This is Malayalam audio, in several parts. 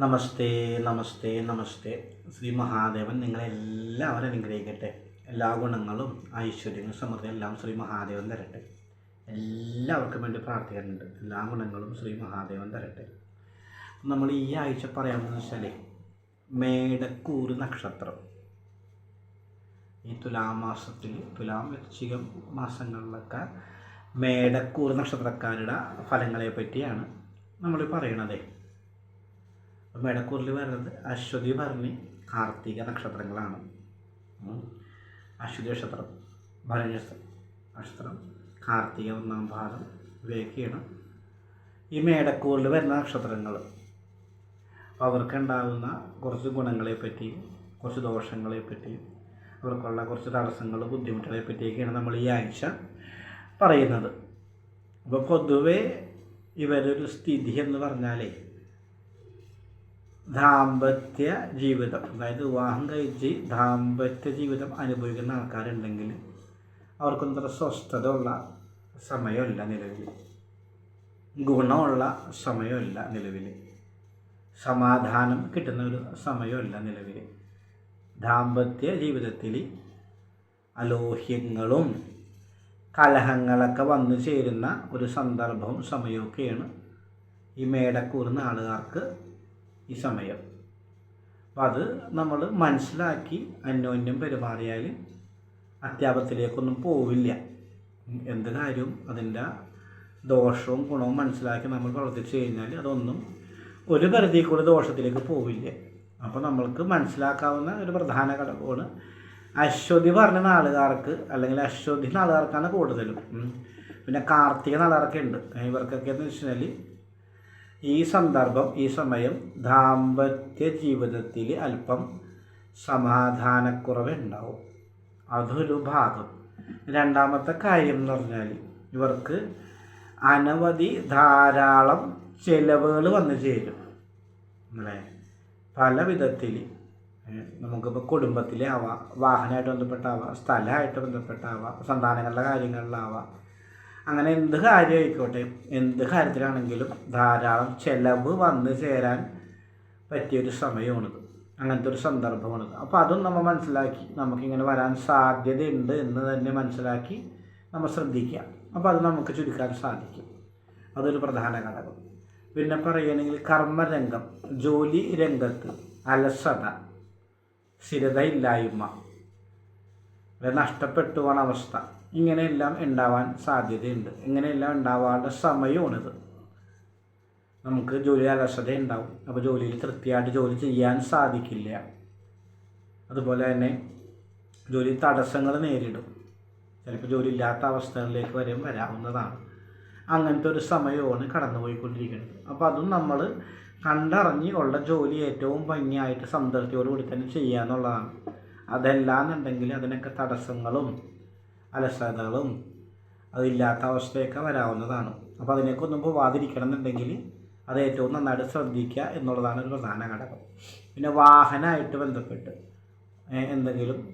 നമസ്തേ നമസ്തേ നമസ്തേ. ശ്രീ മഹാദേവൻ നിങ്ങളെല്ലാവരും അനുഗ്രഹിക്കട്ടെ. എല്ലാ ഗുണങ്ങളും ഐശ്വര്യങ്ങളും സമൃദ്ധി എല്ലാം ശ്രീ മഹാദേവൻ തരട്ടെ. എല്ലാവർക്കും വേണ്ടി പ്രാർത്ഥിക്കുന്നുണ്ട്. എല്ലാ ഗുണങ്ങളും ശ്രീ മഹാദേവൻ തരട്ടെ. നമ്മൾ ഈ ആഴ്ച പറയാമെന്ന് വെച്ചാൽ മേടക്കൂറ് നക്ഷത്രം. ഈ തുലാം തുലാമാസത്തിൽ തുലാം വൃശ്ചികം മാസങ്ങളിലൊക്കെ മേടക്കൂറ് നക്ഷത്രക്കാരുടെ ഫലങ്ങളെ പറ്റിയാണ് നമ്മൾ പറയണത്. മേടക്കൂറിൽ വരുന്നത് അശ്വതി ഭരണി കാർത്തിക നക്ഷത്രങ്ങളാണ്. അശ്വതി നക്ഷത്രം ഭരണി നക്ഷത്രം കാർത്തിക ഒന്നാം ഭാഗം ഇവയൊക്കെയാണ് ഈ മേടക്കൂറിൽ വരുന്ന നക്ഷത്രങ്ങൾ അവർക്കുണ്ടാകുന്ന കുറച്ച് ഗുണങ്ങളെ പറ്റിയും കുറച്ച് ദോഷങ്ങളെ പറ്റിയും അവർക്കുള്ള കുറച്ച് തടസ്സങ്ങൾ ബുദ്ധിമുട്ടുകളെ പറ്റിയൊക്കെയാണ് നമ്മൾ ഈ ആഴ്ച പറയുന്നത്. അപ്പോൾ പൊതുവേ ഇവരൊരു സ്ഥിതി എന്ന് പറഞ്ഞാലേ ദാമ്പത്യ ജീവിതം അതായത് വിവാഹം കഴിച്ച് ദാമ്പത്യ ജീവിതം അനുഭവിക്കുന്ന ആൾക്കാരുണ്ടെങ്കിൽ അവർക്കൊന്നും സ്വസ്ഥത ഉള്ള സമയമല്ല നിലവിൽ. ഗുണമുള്ള സമയമല്ല നിലവിൽ. സമാധാനം കിട്ടുന്ന ഒരു സമയമല്ല നിലവിൽ. ദാമ്പത്യ ജീവിതത്തിൽ അലോഹ്യങ്ങളും കലഹങ്ങളൊക്കെ വന്നു ചേരുന്ന ഒരു സന്ദർഭവും സമയമൊക്കെയാണ് ഈ മേടക്കൂറുന്ന ആളുകാർക്ക് ഈ സമയം. അപ്പം അത് നമ്മൾ മനസ്സിലാക്കി അന്യോന്യം പെരുമാറിയാൽ അത്യാപത്തിലേക്കൊന്നും പോവില്ല. എന്ത് കാര്യവും അതിന്റെ ദോഷവും ഗുണവും മനസ്സിലാക്കി നമ്മൾ പ്രവർത്തിച്ചു കഴിഞ്ഞാൽ അതൊന്നും ഒരു പരിധി കൂടി ദോഷത്തിലേക്ക് പോവില്ല. അപ്പോൾ നമ്മൾക്ക് മനസ്സിലാക്കാവുന്ന ഒരു പ്രധാന ഘടകമാണ് അശ്വതി പറഞ്ഞ നാളുകാർക്ക് അല്ലെങ്കിൽ അശ്വതി നാളുകാർക്കാണ് കൂടുതലും. പിന്നെ കാർത്തിക നാളുകാർക്കുണ്ട് ഇവർക്കൊക്കെ എന്ന് വെച്ചാൽ ഈ സന്ദർഭം ഈ സമയം ദാമ്പത്യ ജീവിതത്തിൽ അല്പം സമാധാനക്കുറവ് ഉണ്ടാവും അതൊരു ഭാഗം. രണ്ടാമത്തെ കാര്യം എന്ന് പറഞ്ഞാൽ ഇവർക്ക് അനവധി ധാരാളം ചിലവുകൾ വന്നു ചേരും. അല്ലേ? പല വിധത്തിൽ നമുക്കിപ്പോൾ കുടുംബത്തിലെ ആവാം വാഹനമായിട്ട് ബന്ധപ്പെട്ടാവാം സ്ഥലമായിട്ട് ബന്ധപ്പെട്ടാവാം സന്താനങ്ങളുടെ കാര്യങ്ങളിലാവാം. അങ്ങനെ എന്ത് കാര്യം ആയിക്കോട്ടെ എന്ത് കാര്യത്തിലാണെങ്കിലും ധാരാളം ചിലവ് വന്നു ചേരാൻ പറ്റിയൊരു സമയമാണിത്. അങ്ങനത്തെ ഒരു സന്ദർഭമാണിത്. അപ്പോൾ അതും നമ്മൾ മനസ്സിലാക്കി. നമുക്കിങ്ങനെ വരാൻ സാധ്യതയുണ്ട് എന്ന് തന്നെ മനസ്സിലാക്കി നമ്മൾ ശ്രദ്ധിക്കുക. അപ്പോൾ അത് നമുക്ക് ചുരുക്കാൻ സാധിക്കും. അതൊരു പ്രധാന ഘടകം. പിന്നെ പറയുകയാണെങ്കിൽ കർമ്മരംഗം ജോലി രംഗത്ത് അലസത സ്ഥിരതയില്ലായ്മ നഷ്ടപ്പെട്ടു പോണ അവസ്ഥ. ഇങ്ങനെയെല്ലാം ഉണ്ടാവാൻ സാധ്യതയുണ്ട്. ഇങ്ങനെയെല്ലാം ഉണ്ടാവാനുള്ള സമയമാണിത്. നമുക്ക് ജോലി അലസത ഉണ്ടാവും അപ്പോൾ ജോലിയിൽ തൃപ്തിയായിട്ട് ജോലി ചെയ്യാൻ സാധിക്കില്ല. അതുപോലെ തന്നെ ജോലി തടസ്സങ്ങൾ നേരിടും. ചിലപ്പോൾ ജോലി ഇല്ലാത്ത അവസ്ഥകളിലേക്ക് വരെയും വരാവുന്നതാണ്. അങ്ങനത്തെ ഒരു സമയമാണ് കടന്നുപോയിക്കൊണ്ടിരിക്കുന്നത്. അപ്പോൾ അതും നമ്മൾ കണ്ടറിഞ്ഞ് ഉള്ള ജോലി ഏറ്റവും ഭംഗിയായിട്ട് സംതൃപ്തിയോടുകൂടി തന്നെ ചെയ്യുക എന്നുള്ളതാണ് അതല്ലാന്നുണ്ടെങ്കിൽ അതിനൊക്കെ തടസ്സങ്ങളും അലസതകളും അതില്ലാത്ത അവസ്ഥയൊക്കെ വരാവുന്നതാണ്. അപ്പോൾ അതിനൊക്കെ ഒന്നും പോവാതിരിക്കണം എന്നുണ്ടെങ്കിൽ അത് ഏറ്റവും നന്നായിട്ട് ശ്രദ്ധിക്കുക എന്നുള്ളതാണ് ഒരു പ്രധാന ഘടകം. പിന്നെ വാഹനമായിട്ട് ബന്ധപ്പെട്ട് എന്തെങ്കിലും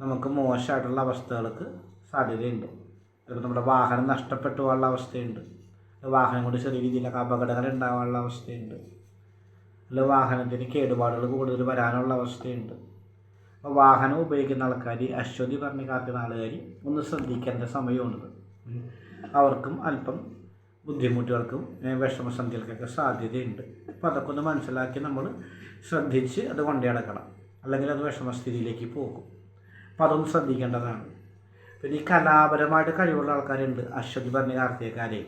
നമുക്ക് മോശമായിട്ടുള്ള അവസ്ഥകൾക്ക് സാധ്യതയുണ്ട്. ചിലപ്പോൾ നമ്മുടെ വാഹനം നഷ്ടപ്പെട്ടു പോകാനുള്ള അവസ്ഥയുണ്ട്. വാഹനം കൊണ്ട് ചെറിയ രീതിയിലൊക്കെ അപകടങ്ങൾ ഉണ്ടാകാനുള്ള അവസ്ഥയുണ്ട്. അല്ലെങ്കിൽ വാഹനത്തിന് കേടുപാടുകൾ കൂടുതൽ വരാനുള്ള അവസ്ഥയുണ്ട്. അപ്പോൾ വാഹനം ഉപയോഗിക്കുന്ന ആൾക്കാർ അശ്വതി പറഞ്ഞ് കാക്കുന്ന ആൾക്കാർ ഒന്ന് ശ്രദ്ധിക്കേണ്ട സമയമാണിത് അവർക്കും അല്പം ബുദ്ധിമുട്ടുകൾക്കും വിഷമസന്ധികൾക്കൊക്കെ സാധ്യതയുണ്ട്. അപ്പോൾ അതൊക്കെ ഒന്ന് മനസ്സിലാക്കി നമ്മൾ ശ്രദ്ധിച്ച് അത് കൊണ്ടു നടക്കണം അല്ലെങ്കിൽ അത് വിഷമസ്ഥിതിയിലേക്ക് പോകും. അപ്പോൾ അതൊന്ന് ശ്രദ്ധിക്കേണ്ടതാണ്. പിന്നെ ഈ കലാപരമായിട്ട് കഴിവുള്ള ആൾക്കാരുണ്ട്. അശ്വതി പറഞ്ഞ കാർത്തികക്കാരെ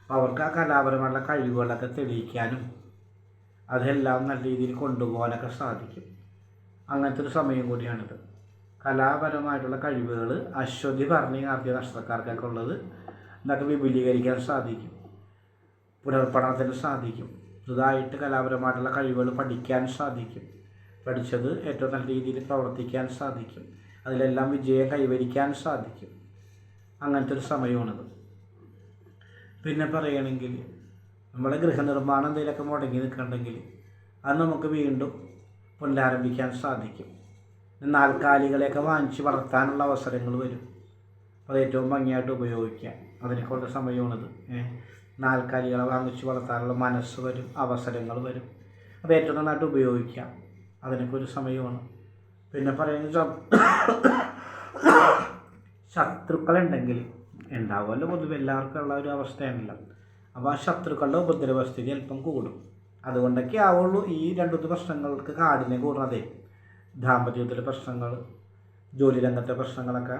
അപ്പോൾ അവർക്ക് ആ കലാപരമായിട്ടുള്ള കഴിവുകളൊക്കെ തെളിയിക്കാനും അതെല്ലാം നല്ല രീതിയിൽ കൊണ്ടുപോകാനൊക്കെ സാധിക്കും. അങ്ങനത്തെ ഒരു സമയം കൂടിയാണിത്. കലാപരമായിട്ടുള്ള കഴിവുകൾ അശ്വതി പറഞ്ഞ കാർത്തിക നക്ഷത്രക്കാർക്കൊക്കെ ഉള്ളത് ഇതൊക്കെ വിപുലീകരിക്കാൻ സാധിക്കും. പുനർപഠനത്തിന് സാധിക്കും. പുതുതായിട്ട് കലാപരമായിട്ടുള്ള കഴിവുകൾ പഠിക്കാൻ സാധിക്കും. പഠിച്ചത് ഏറ്റവും നല്ല രീതിയിൽ പ്രവർത്തിക്കാൻ സാധിക്കും. അതിലെല്ലാം വിജയം കൈവരിക്കാൻ സാധിക്കും. അങ്ങനത്തെ ഒരു സമയമാണിത്. പിന്നെ പറയുകയാണെങ്കിൽ നമ്മുടെ ഗൃഹനിർമ്മാണം എന്തെങ്കിലുമൊക്കെ മുടങ്ങി നിൽക്കണമെങ്കിൽ അത് നമുക്ക് വീണ്ടും പുനരാരംഭിക്കാൻ സാധിക്കും. നാൽക്കാലികളെയൊക്കെ വാങ്ങിച്ച് വളർത്താനുള്ള അവസരങ്ങൾ വരും. അത് ഏറ്റവും ഭംഗിയായിട്ട് ഉപയോഗിക്കാം അതിനൊക്കെയുള്ള സമയമാണിത്. നാൽക്കാലികളെ വാങ്ങിച്ച് വളർത്താനുള്ള മനസ്സ് വരും അവസരങ്ങൾ വരും. അത് ഏറ്റവും നന്നായിട്ട് ഉപയോഗിക്കാം അതിനൊക്കെ ഒരു സമയമാണ്. പിന്നെ പറയുന്നത് ശത്രുക്കളുണ്ടെങ്കിൽ ഉണ്ടാവുമല്ലോ പൊതുവെ. എല്ലാവർക്കും ഉള്ള ഒരു അവസ്ഥയാണല്ലോ. അപ്പോൾ ആ ശത്രുക്കളുടെ ഉപദ്രവസ്ഥിതി അല്പം കൂടും. അതുകൊണ്ടൊക്കെ ആവുള്ളൂ ഈ രണ്ടു പ്രശ്നങ്ങൾക്ക് കാടിനെ കൂടാതെ. ദാമ്പത്യത്തിലെ പ്രശ്നങ്ങൾ ജോലി രംഗത്തെ പ്രശ്നങ്ങളൊക്കെ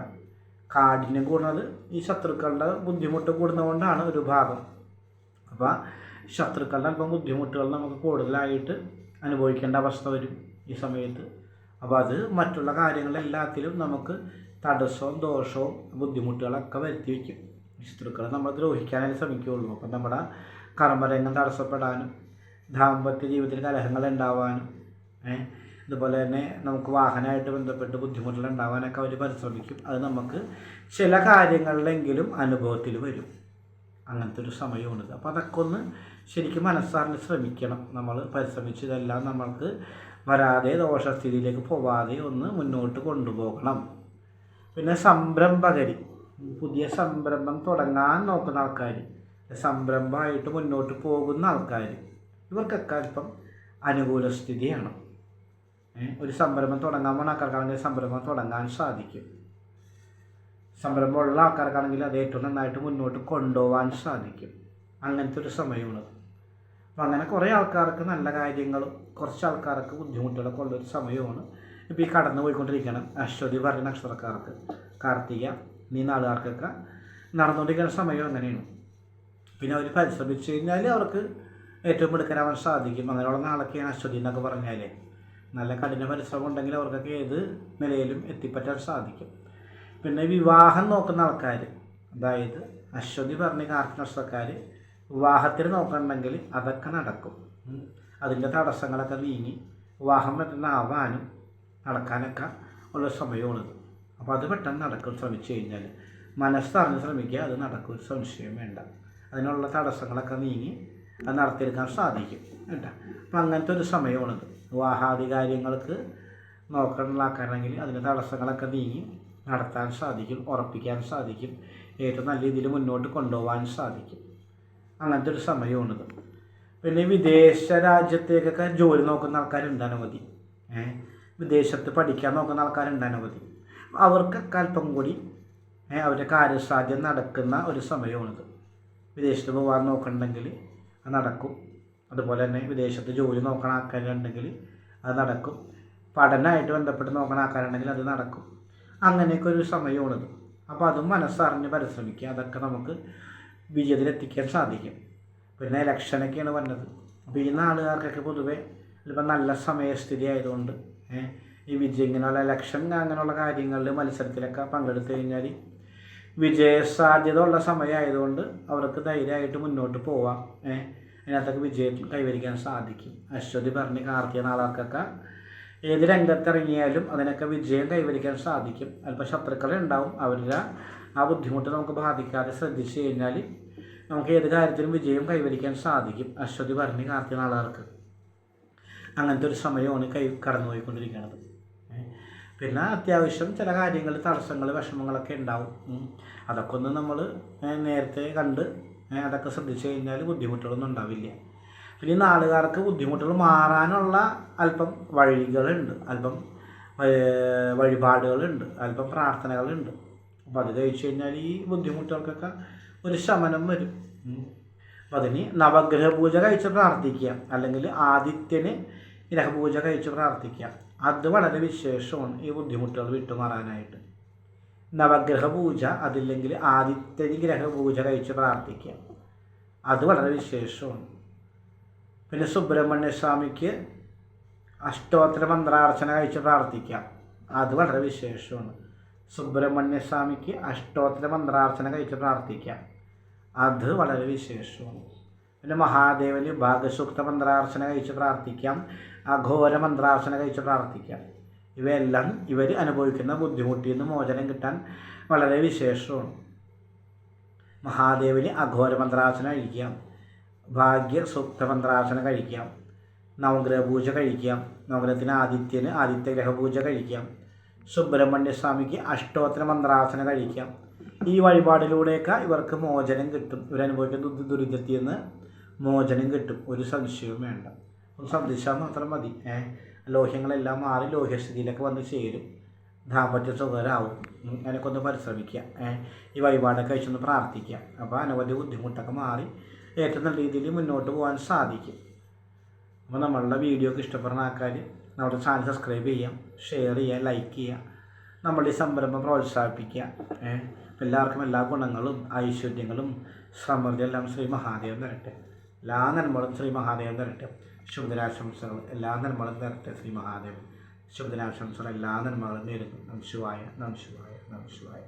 കാഠിന്യം കൂടുന്നത് ഈ ശത്രുക്കളുടെ ബുദ്ധിമുട്ട് കൂടുന്നതുകൊണ്ടാണ് ഒരു ഭാഗം. അപ്പോൾ ശത്രുക്കളുടെ അല്പം ബുദ്ധിമുട്ടുകൾ നമുക്ക് കൂടുതലായിട്ട് അനുഭവിക്കേണ്ട അവസ്ഥ വരും ഈ സമയത്ത്. അപ്പോൾ അത് മറ്റുള്ള കാര്യങ്ങളെല്ലാത്തിലും നമുക്ക് തടസ്സവും ദോഷവും ബുദ്ധിമുട്ടുകളൊക്കെ വരുത്തി വയ്ക്കും. ശത്രുക്കളെ നമ്മൾ ദ്രോഹിക്കാനേ ശ്രമിക്കുകയുള്ളൂ. അപ്പം നമ്മുടെ കർമ്മരംഗം തടസ്സപ്പെടാനും ദാമ്പത്യ ജീവിതത്തിൽ കലഹങ്ങൾ ഉണ്ടാവാനും അതുപോലെ തന്നെ നമുക്ക് വാഹനമായിട്ട് ബന്ധപ്പെട്ട് ബുദ്ധിമുട്ടുകൾ ഉണ്ടാവാനൊക്കെ അവർ പരിശ്രമിക്കും. അത് നമുക്ക് ചില കാര്യങ്ങളിലെങ്കിലും അനുഭവത്തിൽ വരും. അങ്ങനത്തെ ഒരു സമയമാണിത് അപ്പോൾ അതൊക്കെ ഒന്ന് ശരിക്കും മനസ്സാറിൽ ശ്രമിക്കണം. നമ്മൾ പരിശ്രമിച്ച് ഇതെല്ലാം നമ്മൾക്ക് വരാതെ ദോഷസ്ഥിതിയിലേക്ക് പോവാതെ ഒന്ന് മുന്നോട്ട് കൊണ്ടുപോകണം. പിന്നെ സംരംഭകരി പുതിയ സംരംഭം തുടങ്ങാൻ നോക്കുന്ന ആൾക്കാർ സംരംഭമായിട്ട് മുന്നോട്ട് പോകുന്ന ആൾക്കാർ ഇവർക്കൊക്കെ അല്പം അനുകൂല സ്ഥിതിയാണ്. ഒരു സംരംഭം തുടങ്ങാൻ പോകുന്ന ആൾക്കാർക്കാണെങ്കിൽ സംരംഭം തുടങ്ങാൻ സാധിക്കും. സംരംഭമുള്ള ആൾക്കാർക്കാണെങ്കിൽ അത് ഏറ്റവും നന്നായിട്ട് മുന്നോട്ട് കൊണ്ടുപോകാൻ സാധിക്കും. അങ്ങനത്തെ ഒരു സമയമാണത് അപ്പം അങ്ങനെ കുറേ ആൾക്കാർക്ക് നല്ല കാര്യങ്ങളും കുറച്ച് ആൾക്കാർക്ക് ബുദ്ധിമുട്ടുകളൊക്കെ ഉള്ളൊരു സമയമാണ്. ഇപ്പോൾ ഈ കടന്നു പോയിക്കൊണ്ടിരിക്കണം അശ്വതി പറഞ്ഞ നക്ഷത്രക്കാർക്ക് കാർത്തിക നീ നാളുകാർക്കൊക്കെ നടന്നുകൊണ്ടിരിക്കുന്ന സമയം അങ്ങനെയാണ്. പിന്നെ അവർ പരിശ്രമിച്ചു കഴിഞ്ഞാൽ അവർക്ക് ഏറ്റവും മിടുക്കരാവാൻ സാധിക്കും. അങ്ങനെയുള്ള നാളൊക്കെയാണ് അശ്വതി എന്നൊക്കെ പറഞ്ഞാൽ നല്ല കഠിന പരിശ്രമം ഉണ്ടെങ്കിൽ അവർക്കൊക്കെ ഏത് നിലയിലും എത്തിപ്പറ്റാൻ സാധിക്കും. പിന്നെ വിവാഹം നോക്കുന്ന ആൾക്കാർ അതായത് അശ്വതി പറഞ്ഞ കാർത്തിക നക്ഷത്രക്കാർ വിവാഹത്തിന് നോക്കണമെങ്കിൽ അതൊക്കെ നടക്കും. അതിന്റെ തടസ്സങ്ങളൊക്കെ നീങ്ങി വിവാഹം പറ്റുന്ന ആവാനും നടക്കാനൊക്കെ ഉള്ള സമയമുള്ളത് അപ്പോൾ അത് പെട്ടെന്ന് നടക്കും ശ്രമിച്ചു കഴിഞ്ഞാൽ മനസ്സറിഞ്ഞ് ശ്രമിക്കുക അത് നടക്കും. സംശയം വേണ്ട. അതിനുള്ള തടസ്സങ്ങളൊക്കെ നീങ്ങി അത് നടത്തിയെടുക്കാൻ സാധിക്കും കേട്ടോ. അപ്പം അങ്ങനത്തെ ഒരു സമയമാണിത്. വിവാഹാദി കാര്യങ്ങൾക്ക് നോക്കാനുള്ള അതിന് തടസ്സങ്ങളൊക്കെ നീങ്ങി നടത്താൻ സാധിക്കും ഉറപ്പിക്കാൻ സാധിക്കും ഏറ്റവും നല്ല രീതിയിൽ മുന്നോട്ട് കൊണ്ടുപോകാൻ സാധിക്കും. അങ്ങനത്തെ ഒരു സമയമാണിത്. പിന്നെ വിദേശ രാജ്യത്തേക്കൊക്കെ ജോലി നോക്കുന്ന ആൾക്കാരുണ്ട് അനവധി. വിദേശത്ത് പഠിക്കാൻ നോക്കുന്ന ആൾക്കാരുണ്ട് അനവധി. അവർക്കൊക്കെ അല്പം കൂടി അവരുടെ കാര്യസാധ്യം നടക്കുന്ന ഒരു സമയമാണിത്. വിദേശത്ത് പോകാൻ നോക്കണമെങ്കിൽ നടക്കും. അതുപോലെ തന്നെ വിദേശത്ത് ജോലി നോക്കണ ആൾക്കാരുണ്ടെങ്കിൽ അത് നടക്കും. പഠനമായിട്ട് ബന്ധപ്പെട്ട് നോക്കണ ആൾക്കാരുണ്ടെങ്കിൽ അത് നടക്കും. അങ്ങനെയൊക്കെ ഒരു സമയമാണിത്. അപ്പോൾ അതും മനസ്സറിഞ്ഞ് പരിശ്രമിക്കുക. അതൊക്കെ നമുക്ക് വിജയത്തിലെത്തിക്കാൻ സാധിക്കും. പിന്നെ ഇലക്ഷനൊക്കെയാണ് പറഞ്ഞത് അപ്പോൾ ഈ നാളുകാർക്കൊക്കെ പൊതുവേ ഇപ്പം നല്ല സമയസ്ഥിതി ആയതുകൊണ്ട് ഈ വിജയം ഇങ്ങനെയുള്ള ഇലക്ഷൻ അങ്ങനെയുള്ള കാര്യങ്ങളിൽ മത്സരത്തിലൊക്കെ പങ്കെടുത്തു കഴിഞ്ഞാൽ വിജയസാധ്യത ഉള്ള സമയമായതുകൊണ്ട് അവർക്ക് ധൈര്യമായിട്ട് മുന്നോട്ട് പോവാം. ഏഹ് അതിനകത്തൊക്കെ വിജയം കൈവരിക്കാൻ സാധിക്കും. അശ്വതി പറഞ്ഞ് കാർത്തിക നാളാർക്കൊക്കെ ഏത് രംഗത്തിറങ്ങിയാലും അതിനൊക്കെ വിജയം കൈവരിക്കാൻ സാധിക്കും. അല്പം ശത്രുക്കളെ ഉണ്ടാവും. അവരുടെ ആ ബുദ്ധിമുട്ട് നമുക്ക് ബാധിക്കാതെ ശ്രദ്ധിച്ചു കഴിഞ്ഞാൽ നമുക്ക് ഏത് കാര്യത്തിലും വിജയം കൈവരിക്കാൻ സാധിക്കും. അശ്വതി പറഞ്ഞ് കാർത്തിക നാളാർക്ക് അങ്ങനത്തെ ഒരു സമയമാണ് കൈ കടന്നുപോയിക്കൊണ്ടിരിക്കുന്നത്. പിന്നെ അത്യാവശ്യം ചില കാര്യങ്ങൾ തടസ്സങ്ങൾ വിഷമങ്ങളൊക്കെ ഉണ്ടാവും. അതൊക്കെ ഒന്ന് നമ്മൾ നേരത്തെ കണ്ട് അതൊക്കെ ശ്രദ്ധിച്ചു കഴിഞ്ഞാൽ ബുദ്ധിമുട്ടുകളൊന്നും ഉണ്ടാവില്ല. പിന്നെ നാളുകാർക്ക് ബുദ്ധിമുട്ടുകൾ മാറാനുള്ള അല്പം വഴികളുണ്ട്. അല്പം വഴിപാടുകളുണ്ട്. അല്പം പ്രാർത്ഥനകളുണ്ട്. അപ്പം അത് കഴിച്ചു കഴിഞ്ഞാൽ ഈ ബുദ്ധിമുട്ടുകൾക്കൊക്കെ ഒരു ശമനം വരും. അപ്പം അതിന് നവഗ്രഹ പൂജ കഴിച്ച് പ്രാർത്ഥിക്കുക. അല്ലെങ്കിൽ ആദിത്യന് ഗ്രഹപൂജ കഴിച്ച് പ്രാർത്ഥിക്കുക. അത് വളരെ വിശേഷമാണ് ഈ ബുദ്ധിമുട്ടുകൾ വിട്ടുമാറാനായിട്ട്. നവഗ്രഹ പൂജ അതില്ലെങ്കിൽ ആദിത്യ ഗ്രഹപൂജ കഴിച്ച് പ്രാർത്ഥിക്കുക. അത് വളരെ വിശേഷമാണ്. പിന്നെ സുബ്രഹ്മണ്യ സ്വാമിക്ക് അഷ്ടോത്തര മന്ത്രാർച്ചന കഴിച്ച് പ്രാർത്ഥിക്കാം അത് വളരെ വിശേഷമാണ്. സുബ്രഹ്മണ്യ സ്വാമിക്ക് അഷ്ടോത്തര മന്ത്രാർച്ചന കഴിച്ച് പ്രാർത്ഥിക്കാം അത് വളരെ വിശേഷമാണ്. പിന്നെ മഹാദേവന് ഭാഗസൂക്ത മന്ത്രാർച്ചന കഴിച്ച് പ്രാർത്ഥിക്കാം. അഘോര മന്ത്രാസന കഴിച്ച് പ്രാർത്ഥിക്കുക. ഇവയെല്ലാം ഇവർ അനുഭവിക്കുന്ന ബുദ്ധിമുട്ടിൽ നിന്ന് മോചനം കിട്ടാൻ വളരെ വിശേഷമാണ്. മഹാദേവിന് അഘോര മന്ത്രാസന കഴിക്കാം. ഭാഗ്യ സൂക്ത മന്ത്രാസന കഴിക്കാം. നവഗ്രഹ പൂജ കഴിക്കാം. നവഗ്രഹത്തിന് ആദിത്യന് ആദിത്യ ഗ്രഹ പൂജ കഴിക്കാം. സുബ്രഹ്മണ്യസ്വാമിക്ക് അഷ്ടോത്തര മന്ത്രാസന കഴിക്കാം. ഈ വഴിപാടിലൂടെയൊക്കെ ഇവർക്ക് മോചനം കിട്ടും. ഇവരനുഭവിക്കുന്ന ദുരി- ദുരിതത്തിൽ നിന്ന് മോചനം കിട്ടും. ഒരു സംശയവും വേണ്ട. ശ്രദ്ധിച്ചാൽ മാത്രം മതി. ലോഹങ്ങളെല്ലാം ലോഹ്യങ്ങളെല്ലാം മാറി ലോഹ്യസ്ഥിതിയിലൊക്കെ വന്ന് ചേരും. ദാമ്പത്യ സുഖകരാവും അങ്ങനെയൊക്കെ ഒന്ന് പരിശ്രമിക്കുക. ഏഹ് ഈ വഴിപാടൊക്കെ കഴിച്ചൊന്ന് പ്രാർത്ഥിക്കുക. അപ്പോൾ അനവധി ബുദ്ധിമുട്ടൊക്കെ മാറി ഏറ്റവും നല്ല രീതിയിൽ മുന്നോട്ട് പോകാൻ സാധിക്കും. അപ്പോൾ നമ്മളുടെ വീഡിയോ ഒക്കെ ഇഷ്ടപ്പെടുന്ന ആൾക്കാർ നമ്മുടെ ചാനൽ സബ്സ്ക്രൈബ് ചെയ്യാം ഷെയർ ചെയ്യുക ലൈക്ക് ചെയ്യുക. നമ്മുടെ ഈ സംരംഭം പ്രോത്സാഹിപ്പിക്കുക. ഏഹ് എല്ലാവർക്കും എല്ലാ ഗുണങ്ങളും ഐശ്വര്യങ്ങളും സമൃദ്ധി എല്ലാം ശ്രീ മഹാദേവൻ തരട്ടെ. എല്ലാ നന്മകളും ശ്രീ മഹാദേവൻ തരട്ടെ. ശുഭദിനാശംസകൾ എല്ലാ നന്മകളും നേരത്തെ ശ്രീ മഹാദേവൻ. ശുഭദിനാശംസകൾ എല്ലാ നന്മകളും നേരുന്നു. നമശിവായ നമശിവായ നമശിവായ